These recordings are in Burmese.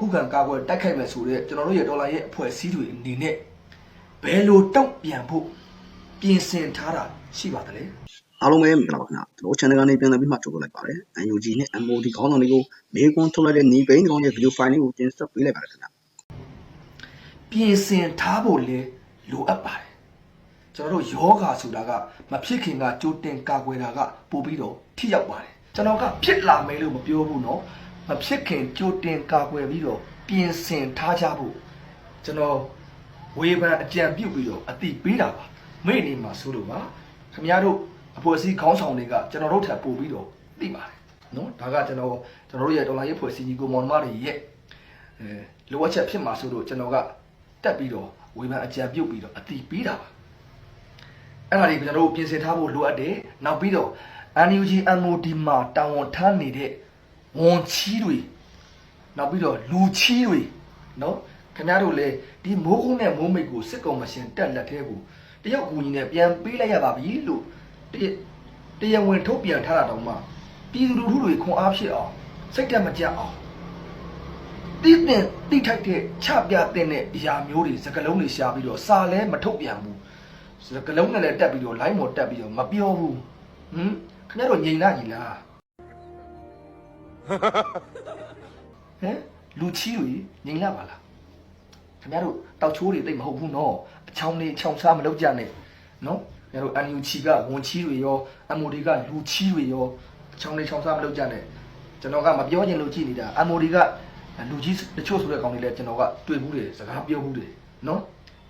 ခုခံကာကွယ်တိုက်ခိုက်မယ်ဆိုတဲ့ကျွန်တော်တို့ရဲ့ဒေါ်လာရဲ့အဖွဲ့အစည်းတွေအနေနဲ့ဘယ်လိုတုံ့ပြန်ဖို့ပြင်ဆင်ထားတာရှိပါသလဲ အားလုံးပဲမင်္ဂလာပါခင်ဗျာကျွန်တော် channel ကနေပြန်လည်ပြီးမှကြိုဆိုလိုက်ပါတယ် UNG နဲ့ MOD ခေါင်းဆောင်တွေကိုမေကွန်ထုတ်လိုက်တဲ့ညီပိန်းကောင်ရဲ့ video file လေးကိုတင်ဆက်ပေးလိုက်ပါတယ်ခင်ဗျာ ပြင်ဆင်ထားဖို့လေလိုအပ်ပါတယ်ကျွန်တော်တို့ယောဂါဆိုတာကမဖြစ်ခင်ကကြိုတင်ကာကွယ်တာကပို့ပြီးတော့ထိရောက်ပါတယ်ကျွန်တော်ကဖြစ်လာမယ်လို့မပြောဘူးเนาะ မဖြစ်ခင်ကြိုတင်ကာကွယ်ပြီးတော့ပြင်ဆင်ထားကြဖို့ကျွန်တော်ဝေဖန်အကြံပြုပြီးတော့အတိပေးတာပါမိနေမှာဆိုလို့ပါခင်ဗျားတို့အဖွဲ့အစည်းခေါင်းဆောင်တွေကကျွန်တော်တို့ထပ်ပို့ပြီးတော့သိပါတယ်နော်ဒါကကျွန်တော်ကျွန်တော်တို့ရဲ့ဒေါ်လာရေးဖွဲ့စည်းကြီးကိုမော်နမတွေရဲ့အဲလိုအပ်ချက်ဖြစ်မှာဆိုလို့ကျွန်တော်ကတက်ပြီးတော့ဝေဖန်အကြံပြုပြီးတော့အတိပေးတာပါအဲ့ဒါတွေကိုကျွန်တော်တို့ပြင်ဆင်ထားဖို့လိုအပ်တယ်နောက်ပြီးတော့ NUG MOD မှာတာဝန်ထမ်းနေတဲ့ ဝန်ချီးတွေနောက်ပြီးတော့လူချီးတွေနော်ခင်ဗျားတို့လည်းဒီမိုးကုန်းနဲ့မိုးမိတ်ကိုစစ်ကောင်မရှင်တက်လက်သေးကိုတရုတ်ကူကြီးနဲ့ပြန်ပေးလိုက်ရပါပြီလို့တရတရားဝင်ထုတ်ပြန်ထားတာတောင်မှပြည်သူလူထုတွေခွန်အားဖြစ်အောင်စိတ်တက်မကြအောင်တိတင်တိထိုက်တဲ့ချပြတဲ့အရာမျိုးတွေစကလုံးတွေရှာပြီးတော့စာလဲမထုတ်ပြန်ဘူးစကလုံးနဲ့လည်းတက်ပြီးတော့ line ပေါ်တက်ပြီးတော့မပြောဘူးဟမ်ခင်ဗျားတို့ငြိမ်လာကြီးလား ဟမ်လူချီတွေငြိမ်လာပါလားခင်ဗျားတို့တောက်ချိုးတွေတိတ်မဟုတ်ဘူးနော်အချောင်းလေးချောင်းစားမလုပ်ကြနဲ့နော်ခင်ဗျားတို့ NU ချီကဝန်ချီတွေရော MOD ကလူချီတွေရောအချောင်းလေးချောင်းစားမလုပ်ကြနဲ့ကျွန်တော်ကမပြောချင်လို့ကြည်နေတာ MOD ကလူကြီးတချို့ဆိုတဲ့ကောင်တွေလည်းကျွန်တော်ကတွေ့ဘူးတယ်စကားပြောဘူးတယ်နော်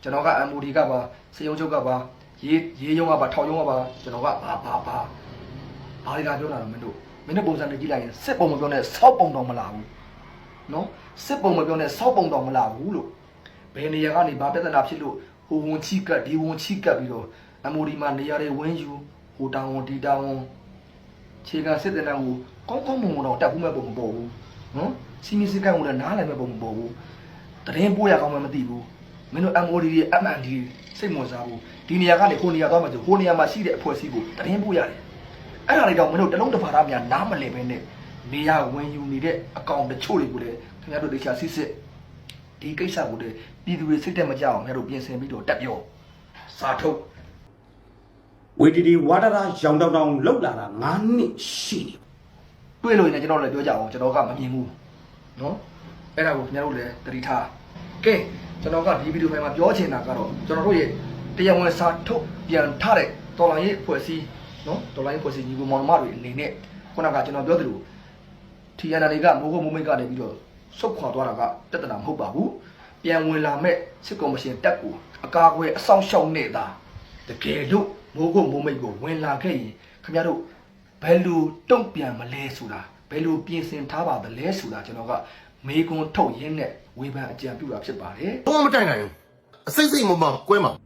ကျွန်တော်က MOD ကပါစေယုံချုပ်ကပါရေးရေးယုံကပါထောက်ယုံကပါကျွန်တော်ကဘာဘာဘာဘာတွေလာပြောတာတော့မင်းတို့ မင်းတို့ပုံစံတွေကြည့်လိုက်ရင်စစ်ပုံမပြောနဲ့စောက်ပုံတော့မလာဘူးနော်စစ်ပုံမပြောနဲ့စောက်ပုံတော့မလာဘူးလို့ဘယ်နေရာကနေဘာပြဿနာဖြစ်လို့ဟိုဝန်ချိကတ်ဒီဝန်ချိကတ်ပြီးတော့ MOD မှာနေရာတွေဝင်းယူဟိုတောင်ဝန်ဒီတောင်ဝန်ခြေကစစ်တဲ့နန်းကိုကောင်းကောင်းမွန်မွန်တော့တက်ဘူးမဲ့ပုံမပေါ်ဘူးနော်စီမီစစ်ကတ်ကိုလည်းနားလည်မဲ့ပုံမပေါ်ဘူးတရင်ပိုးရကောင်းမှမသိဘူးမင်းတို့ MOD တွေ MND တွေစိတ်ဝင်စားဘူးဒီနေရာကနေဟိုနေရာသွားမှဆိုဟိုနေရာမှာရှိတဲ့အဖွဲ့အစည်းကိုတရင်ပို့ရတယ် အဲ့ဒါတွေတော့မင်းတို့တလုံးတစ်ဖာသားများနားမလည်ပဲနဲ့နေရာဝင်ယူနေတဲ့အကောင့်တချို့တွေကိုလည်းခင်ဗျားတို့တရားစစ်စစ်ဒီကိစ္စကိုလည်းပြည်သူတွေစိတ်တက်မကြအောင်ခင်ဗျားတို့ပြင်ဆင်ပြီးတော့တက်ပြောစာထုတ်ဝေဒီဒီဝါဒရာရောင်တောင်တောင်လောက်လာတာ9နှစ်ရှိနေတွေ့လို့ရင်လည်းကျွန်တော်လည်းပြောကြအောင်ကျွန်တော်ကမမြင်ဘူးနော်အဲ့ဒါကိုခင်ဗျားတို့လည်းသတိထားကဲကျွန်တော်ကဒီဗီဒီယိုဖိုင်မှာပြောချင်တာကတော့ကျွန်တော်တို့ရဲ့တရားဝင်စာထုတ်ပြန်ထားတဲ့တော်လိုင်းရေးဖွဲ့စည်း နော်တော်လိုင်းရေးဖွဲ့စည်းညီကိုမောင်နှမတွေအနေနဲ့ခုနကကျွန်တော်ပြောသလို TNL တွေကမိုးကုတ်မိုးမိတ်ကနေပြီးတော့ဆုတ်ခွာသွားတာကတက်တနာမဟုတ်ပါဘူးပြန်ဝင်လာမဲ့စစ်ကော်မရှင်တက်ကိုအကာအကွယ်အဆောင်ရှောက်နေတာတကယ်လို့မိုးကုတ်မိုးမိတ်ကိုဝင်လာခဲ့ရင်ခင်ဗျားတို့ဘယ်လိုတုံ့ပြန်မလဲဆိုတာဘယ်လိုပြင်ဆင်ထားပါသလဲဆိုတာကျွန်တော်ကမေကွန်ထုတ်ရင်းနဲ့ဝေဖန်အကြံပြုတာဖြစ်ပါတယ်တော့မတိုင်နိုင်ဘူးအစိတ်စိတ်မမကွဲမှာ